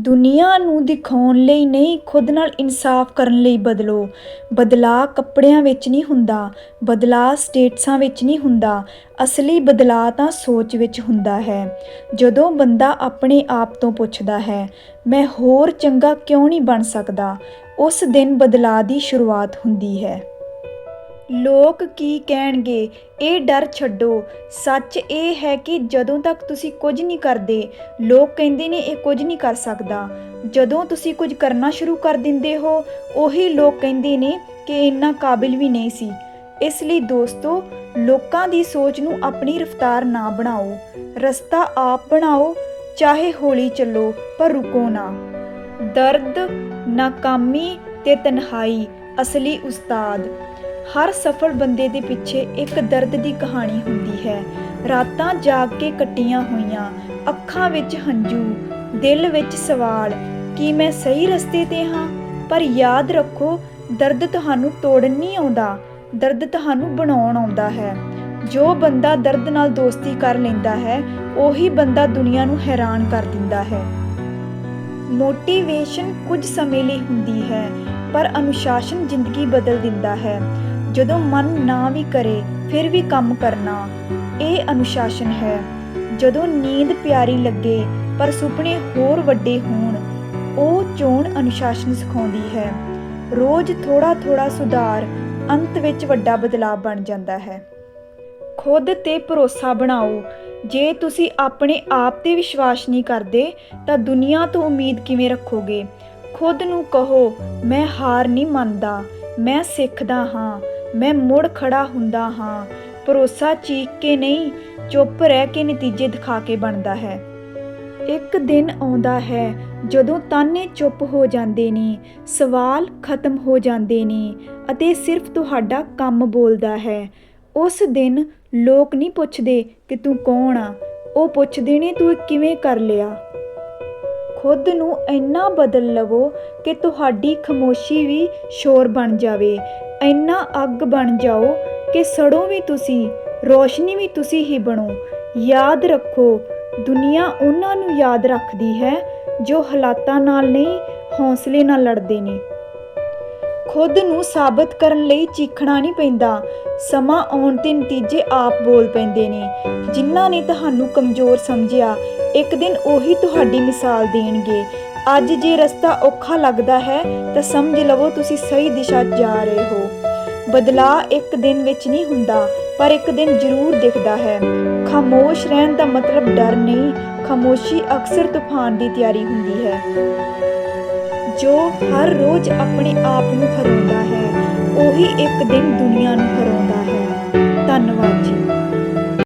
ਦੁਨੀਆ ਨੂੰ ਦਿਖਾਉਣ ਲਈ ਨਹੀਂ, ਖੁਦ ਨਾਲ ਇਨਸਾਫ ਕਰਨ ਲਈ ਬਦਲੋ। ਬਦਲਾਅ ਕੱਪੜਿਆਂ ਵਿੱਚ ਨਹੀਂ ਹੁੰਦਾ, ਬਦਲਾਅ ਸਟੇਟਸਾਂ ਵਿੱਚ ਨਹੀਂ ਹੁੰਦਾ, ਅਸਲੀ ਬਦਲਾਅ ਤਾਂ ਸੋਚ ਵਿੱਚ ਹੁੰਦਾ ਹੈ। ਜਦੋਂ ਬੰਦਾ ਆਪਣੇ ਆਪ ਤੋਂ ਪੁੱਛਦਾ ਹੈ, ਮੈਂ ਹੋਰ ਚੰਗਾ ਕਿਉਂ ਨਹੀਂ ਬਣ ਸਕਦਾ? ਉਸ ਦਿਨ ਬਦਲਾਅ ਦੀ ਸ਼ੁਰੂਆਤ ਹੁੰਦੀ ਹੈ। ਲੋਕ ਕੀ ਕਹਿਣਗੇ? ਇਹ ਡਰ ਛੱਡੋ। ਸੱਚ ਇਹ ਹੈ ਕਿ ਜਦੋਂ ਤੱਕ ਤੁਸੀਂ ਕੁਝ ਨਹੀਂ ਕਰਦੇ, ਲੋਕ ਕਹਿੰਦੇ ਨੇ ਇਹ ਕੁਝ ਨਹੀਂ ਕਰ ਸਕਦਾ। ਜਦੋਂ ਤੁਸੀਂ ਕੁਝ ਕਰਨਾ ਸ਼ੁਰੂ ਕਰ ਦਿੰਦੇ ਹੋ, ਉਹੀ ਲੋਕ ਕਹਿੰਦੇ ਨੇ ਕਿ ਇੰਨਾ ਕਾਬਿਲ ਵੀ ਨਹੀਂ ਸੀ। ਇਸ ਲਈ ਦੋਸਤੋ, ਲੋਕਾਂ ਦੀ ਸੋਚ ਨੂੰ ਆਪਣੀ ਰਫ਼ਤਾਰ ਨਾ ਬਣਾਓ। ਰਸਤਾ ਆਪ ਬਣਾਓ, ਚਾਹੇ ਹੌਲੀ ਚੱਲੋ, ਪਰ ਰੁਕੋ ਨਾ। ਦਰਦ, ਨਾਕਾਮੀ ਤੇ ਤਨਹਾਈ, ਅਸਲੀ ਉਸਤਾਦ। ਹਰ ਸਫਲ ਬੰਦੇ ਦੇ ਪਿੱਛੇ ਇੱਕ ਦਰਦ ਦੀ ਕਹਾਣੀ ਹੁੰਦੀ ਹੈ। ਰਾਤਾਂ ਜਾਗ ਕੇ ਕੱਟੀਆਂ ਹੋਈਆਂ, ਅੱਖਾਂ ਵਿੱਚ ਹੰਝੂ, ਦਿਲ ਵਿੱਚ ਸਵਾਲ, ਕੀ ਮੈਂ ਸਹੀ ਰਸਤੇ ਤੇ ਹਾਂ? ਪਰ ਯਾਦ ਰੱਖੋ, ਦਰਦ ਤੁਹਾਨੂੰ ਤੋੜਨ ਨਹੀਂ ਆਉਂਦਾ, ਦਰਦ ਤੁਹਾਨੂੰ ਬਣਾਉਣ ਆਉਂਦਾ ਹੈ। ਜੋ ਬੰਦਾ ਦਰਦ ਨਾਲ ਦੋਸਤੀ ਕਰ ਲੈਂਦਾ ਹੈ, ਉਹੀ ਬੰਦਾ ਦੁਨੀਆ ਨੂੰ ਹੈਰਾਨ ਕਰ ਦਿੰਦਾ ਹੈ। ਮੋਟੀਵੇਸ਼ਨ ਕੁਝ ਸਮੇਂ ਲਈ ਹੁੰਦੀ ਹੈ, ਪਰ ਅਨੁਸ਼ਾਸਨ ਜ਼ਿੰਦਗੀ ਬਦਲ ਦਿੰਦਾ ਹੈ। ਜਦੋਂ ਮਨ ਨਾ ਵੀ ਕਰੇ, ਫਿਰ ਵੀ ਕੰਮ ਕਰਨਾ। ਇਹ ਅਨੁਸ਼ਾਸਨ ਹੈ। ਜਦੋਂ ਨੀਂਦ ਪਿਆਰੀ ਲੱਗੇ, ਪਰ ਸੁਪਨੇ ਹੋਰ ਵੱਡੇ ਹੋਣ, ਉਹ ਚੋਣ ਅਨੁਸ਼ਾਸਨ ਸਿਖਾਉਂਦੀ ਹੈ। ਰੋਜ਼ ਥੋੜਾ ਥੋੜਾ ਸੁਧਾਰ, ਅੰਤ ਵਿੱਚ ਵੱਡਾ ਬਦਲਾਅ ਬਣ ਜਾਂਦਾ ਹੈ। ਖੁਦ ਤੇ ਭਰੋਸਾ ਬਣਾਓ। ਜੇ ਤੁਸੀਂ ਆਪਣੇ ਆਪ ਤੇ ਵਿਸ਼ਵਾਸ ਨਹੀਂ ਕਰਦੇ, ਤਾਂ ਦੁਨੀਆ ਤੋਂ ਉਮੀਦ ਕਿਵੇਂ ਰੱਖੋਗੇ? ਖੁਦ ਨੂੰ ਕਹੋ, ਮੈਂ ਹਾਰ ਨਹੀਂ ਮੰਨਦਾ, ਮੈਂ ਸਿੱਖਦਾ ਹਾਂ। ਮੈਂ ਮੁੜ ਖੜਾ ਹੁੰਦਾ ਹਾਂ। ਭਰੋਸਾ ਚੀਕ ਕੇ ਨਹੀਂ, ਚੁੱਪ ਰਹਿ ਕੇ ਨਤੀਜੇ ਦਿਖਾ ਕੇ ਬਣਦਾ ਹੈ। ਇੱਕ ਦਿਨ ਆਉਂਦਾ ਹੈ, ਜਦੋਂ ਤਾਨੇ ਚੁੱਪ ਹੋ ਜਾਂਦੇ ਨੇ, ਸਵਾਲ ਖਤਮ ਹੋ ਜਾਂਦੇ ਨੇ ਅਤੇ ਸਿਰਫ ਤੁਹਾਡਾ ਕੰਮ ਬੋਲਦਾ ਹੈ। ਉਸ ਦਿਨ ਲੋਕ ਨਹੀਂ ਪੁੱਛਦੇ ਕਿ ਤੂੰ ਕੌਣ ਆ। ਉਹ ਪੁੱਛਦੇ ਨੇ, ਤੂੰ ਕਿਵੇਂ ਕਰ ਲਿਆ? ਖੁਦ ਨੂੰ ਇੰਨਾ ਬਦਲ ਲਵੋ ਕਿ ਤੁਹਾਡੀ ਖਮੋਸ਼ੀ ਵੀ ਸ਼ੋਰ ਬਣ ਜਾਵੇ। ਇੰਨਾ ਅੱਗ ਬਣ ਜਾਓ ਕਿ ਸੜੋ ਵੀ ਤੁਸੀਂ, ਰੋਸ਼ਨੀ ਵੀ ਤੁਸੀਂ ਹੀ ਬਣੋ। ਯਾਦ ਰੱਖੋ, ਦੁਨੀਆ ਉਹਨਾਂ ਨੂੰ ਯਾਦ ਰੱਖਦੀ ਹੈ ਜੋ ਹਾਲਾਤਾਂ ਨਾਲ ਨਹੀਂ, ਹੌਸਲੇ ਨਾਲ ਲੜਦੇ ਨੇ। ਖੁਦ ਨੂੰ ਸਾਬਤ ਕਰਨ ਲਈ ਚੀਖਣਾ ਨਹੀਂ ਪੈਂਦਾ। ਸਮਾਂ ਆਉਣ ਤੇ ਨਤੀਜੇ ਆਪ ਬੋਲ ਪੈਂਦੇ ਨੇ। ਜਿਨ੍ਹਾਂ ਨੇ ਤੁਹਾਨੂੰ ਕਮਜ਼ੋਰ ਸਮਝਿਆ ਇੱਕ ਦਿਨ ਉਹੀ ਤੁਹਾਡੀ ਮਿਸਾਲ ਦੇਣਗੇ। ਅੱਜ ਜੇ ਰਸਤਾ ਔਖਾ ਲੱਗਦਾ ਹੈ, ਤਾਂ ਸਮਝ ਲਵੋ ਤੁਸੀਂ ਸਹੀ ਦਿਸ਼ਾ ਜਾ ਰਹੇ ਹੋ। ਬਦਲਾਅ ਇੱਕ ਦਿਨ ਵਿੱਚ ਨਹੀਂ ਹੁੰਦਾ, ਪਰ ਇੱਕ ਦਿਨ ਜ਼ਰੂਰ ਦਿਖਦਾ ਹੈ। ਖਾਮੋਸ਼ ਰਹਿਣ ਦਾ ਮਤਲਬ ਡਰ ਨਹੀਂ, ਖਾਮੋਸ਼ੀ ਅਕਸਰ ਤੂਫਾਨ ਦੀ ਤਿਆਰੀ ਹੁੰਦੀ ਹੈ। ਜੋ ਹਰ ਰੋਜ਼ ਆਪਣੇ ਆਪ ਨੂੰ ਹਰਾਉਂਦਾ ਹੈ, ਉਹੀ ਇੱਕ ਦਿਨ ਦੁਨੀਆ